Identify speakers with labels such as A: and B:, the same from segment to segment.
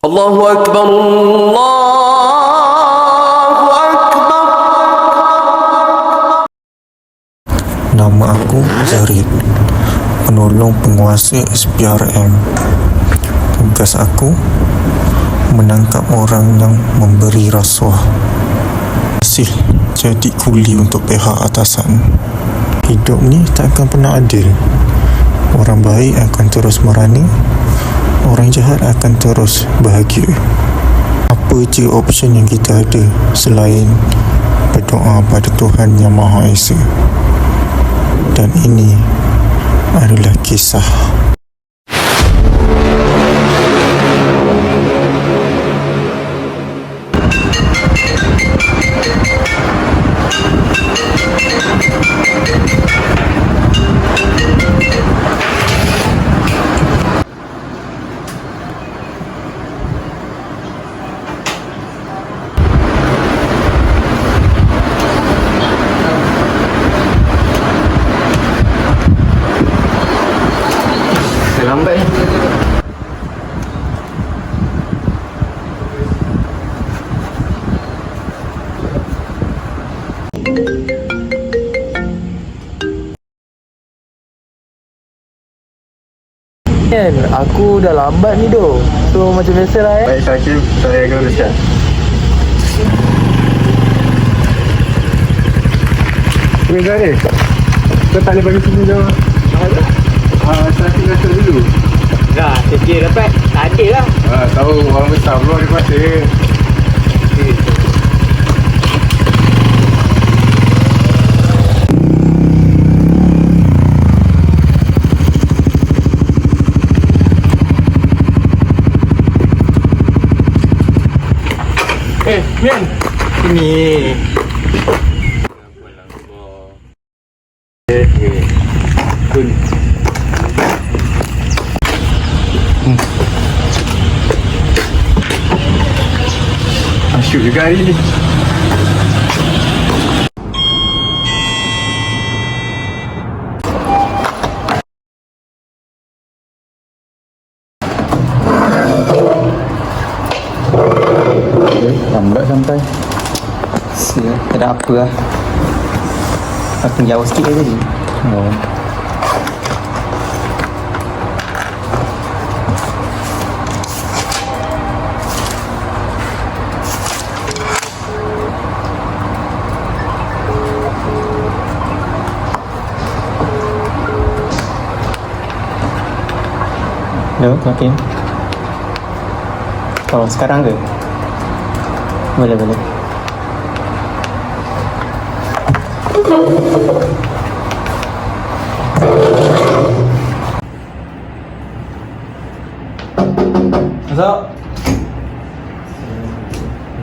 A: الله أكبر الله أكبر
B: Nama aku Zarid, penolong penguasa SPRM. Tugas aku menangkap orang yang memberi rasuah. Masih jadi kuli untuk pihak atasan. Hidup ni tak akan pernah adil. Orang baik akan terus merani, Orang jahat akan terus bahagia. Apa je option yang kita ada Selain berdoa pada Tuhan Yang Maha Esa? Dan ini adalah kisah
C: Kan, aku dah lambat ni doh. So macam biasa lah eh.
D: Baik Syakir, saya akan uruskan. Weh Zahir, kau tak boleh bagi sini dah. Ah, Syakir rasa dulu.
C: Dah, fikir dapat. Tak ada lah.
D: Ah, tahu orang besar belum ada kuasa.
C: Eh, Mian. Sini.
D: Asyuk juga hari ni. Lambat sampai.
E: Sia, tak ada apa lah Aku jauh sikit je tadi
D: Oh.
E: Hello, makin Oh, sekarang ke? Boleh, boleh
C: Masuk.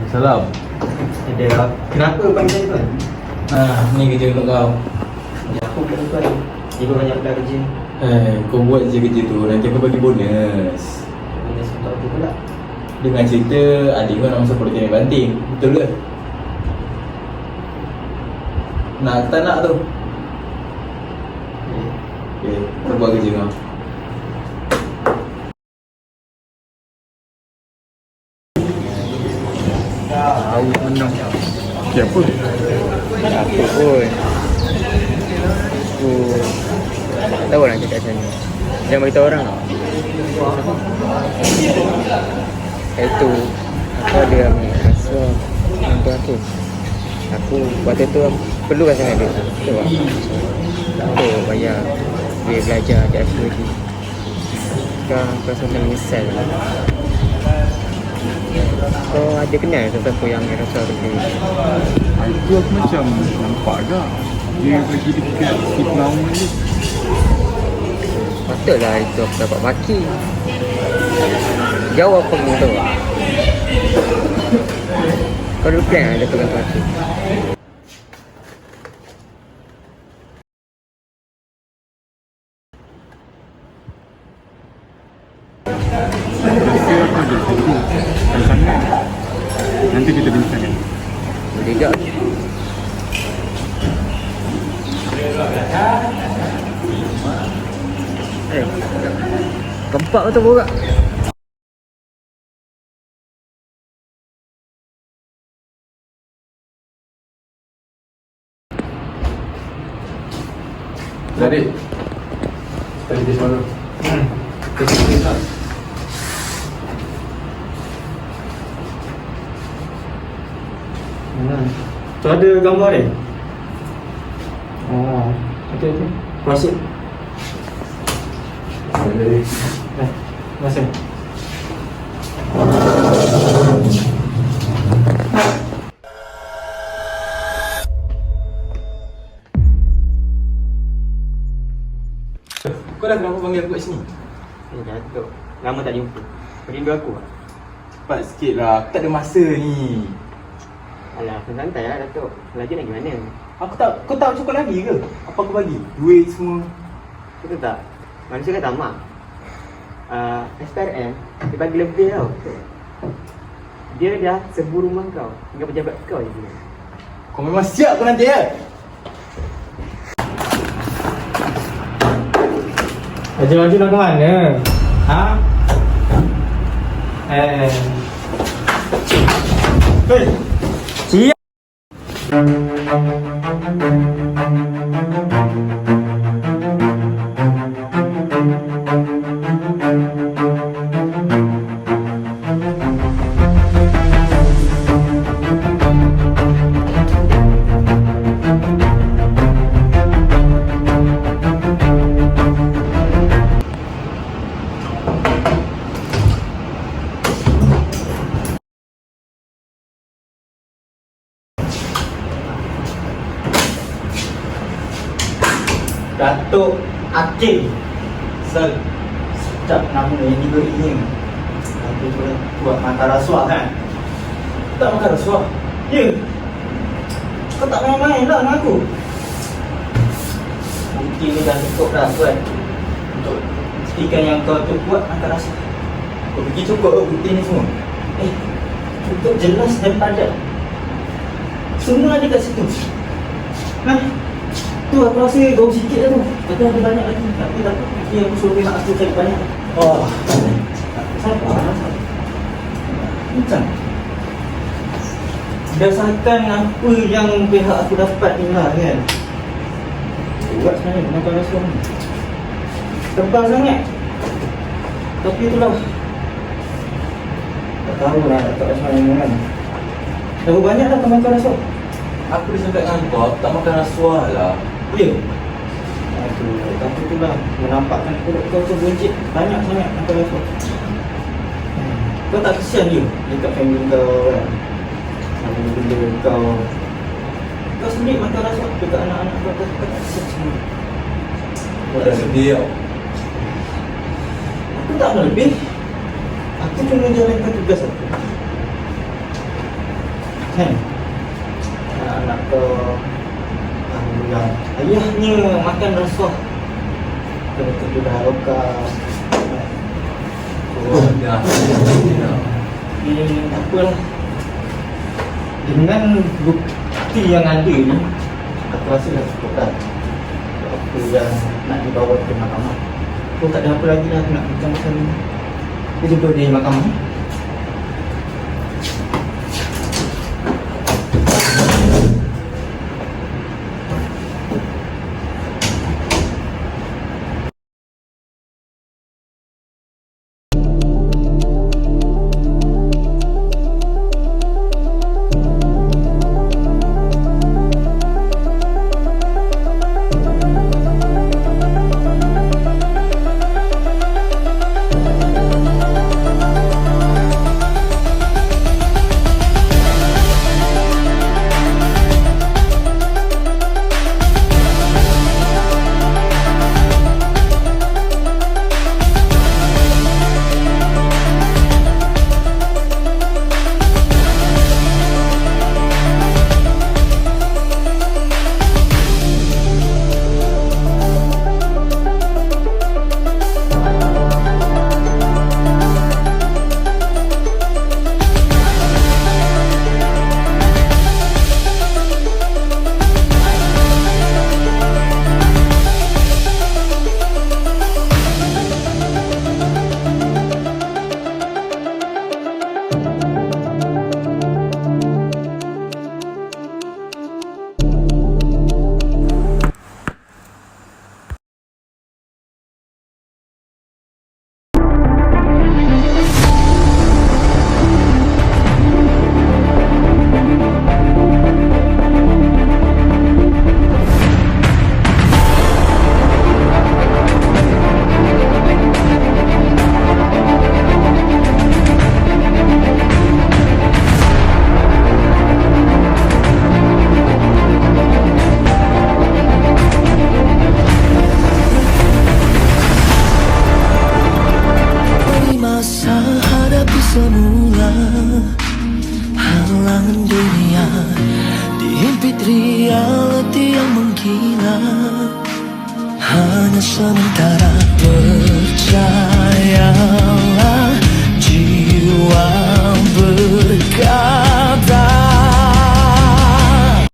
C: Salam.
E: Ada Kenapa panggil tuan?
C: Ah, ni kerja untuk kau.
E: Ya, aku bukan tuan Ibu banyak dah kerja
C: Eh, kau buat je kerja tu. Nanti aku bagi bonus.
E: Ini sebab apa pula
C: Dengan cerita adik kau nak masuk politeknik banting. Betul ke? Nak tak nak tu? Okay, kau buat kerja kau.
D: Okay, apa?
E: Apa pun Tak tahu nak cakap macam ni Jangan beritahu orang tau. Itu Aku ada ambil rasuah Untuk aku. Aku waktu tu perlu kan sangat Betul tak? Aku bayar. Dia belajar di aku lagi. Sekarang aku rasa macam menyesal. Kau ada kenal siapa yang rasuah tu
D: Itu aku macam nampak agak. Dia pergi dekat Keep Lama ni.
E: Patutlah itu aku dapat maki Jauh apa kau tahu tak? Kau ada plan ada pegang maki
D: Kalau sangat, nanti kita bincang.
E: Boleh tak? Eh, Kempak tu borak.
D: Jadi Tadi di mana? Kesini tak? Mana?
F: Tu ada gambar ni? Oh, okey okey. Masih.
D: Kau dah kenapa panggil aku kat sini?
E: Eh Datuk Lama tak jumpa Perindu aku tak?
D: Cepat sikit lah, aku tak ada masa ni
E: Alah santai lah Datuk Lagi nak gimana
D: Aku tak, kau tak cukup lagi ke? Apa aku bagi? Duit semua
E: Betul tak? Manusia kan tamak uh, SPRM Dia bagi lebih tau Dia dah serbu rumah kau Tinggal pejabat kau je dia
D: Kau memang siap kau nanti ya?
F: Laju-laju nak ke mana? Ha? Eh. Hei. Siap. Akil Sel Sedap nama yang diberinya Tapi tu lah buat makan rasuah kan? Tak makan rasuah. Ya. Kau tak main-main lah dengan aku. Bukti ni dah cukup dah kan Untuk buktikan yang kau tu buat makan rasuah. Kau pergi cukup ke bukti ni semua? Eh Cukup jelas dan padat. Semua ada kat situ. Hah Tu aku rasa gaul sikit lah tu. Tapi ada banyak lagi. Tapi tak Nanti aku suruh pihak aku cari banyak. Oh. Sabar lah Macam? Berdasarkan apa yang pihak aku dapat ni lah kan? Buat sebenarnya Kenapa rasa ni. Tebal sangat. Tapi itulah. Tak tahu lah Tak tahu macam mana kan? Berapa banyak lah kau makan rasa?
D: Aku dah cakap dengan kau, tak makan rasuah lah
F: Ya. Aduh, tapi itulah menampakkan perut kau tu buncit banyak sangat apa rasa. Hmm. Kau tak kesian dia dekat family kau kan? Sama benda kau Kau sendiri makan rasa dekat anak-anak kau kau tak kesian semua
D: Kau dah sedih tau
F: Aku tak ada lebih Aku cuma jalankan tugas aku Kan? Anak-anak kau Alhamdulillah Ayahnya makan rasuah Kena tentu dah loka
D: Oh, dah
F: Ini tak apalah. Dengan bukti yang ada ni Aku rasa dah cukup dah. Apa yang nak dibawa ke mahkamah. Aku tak ada apa lagi lah aku nak bincang pasal ni. Kita jumpa di mahkamah semula.
G: Halangan dunia dihimpit realiti yang menggila Hanya sementara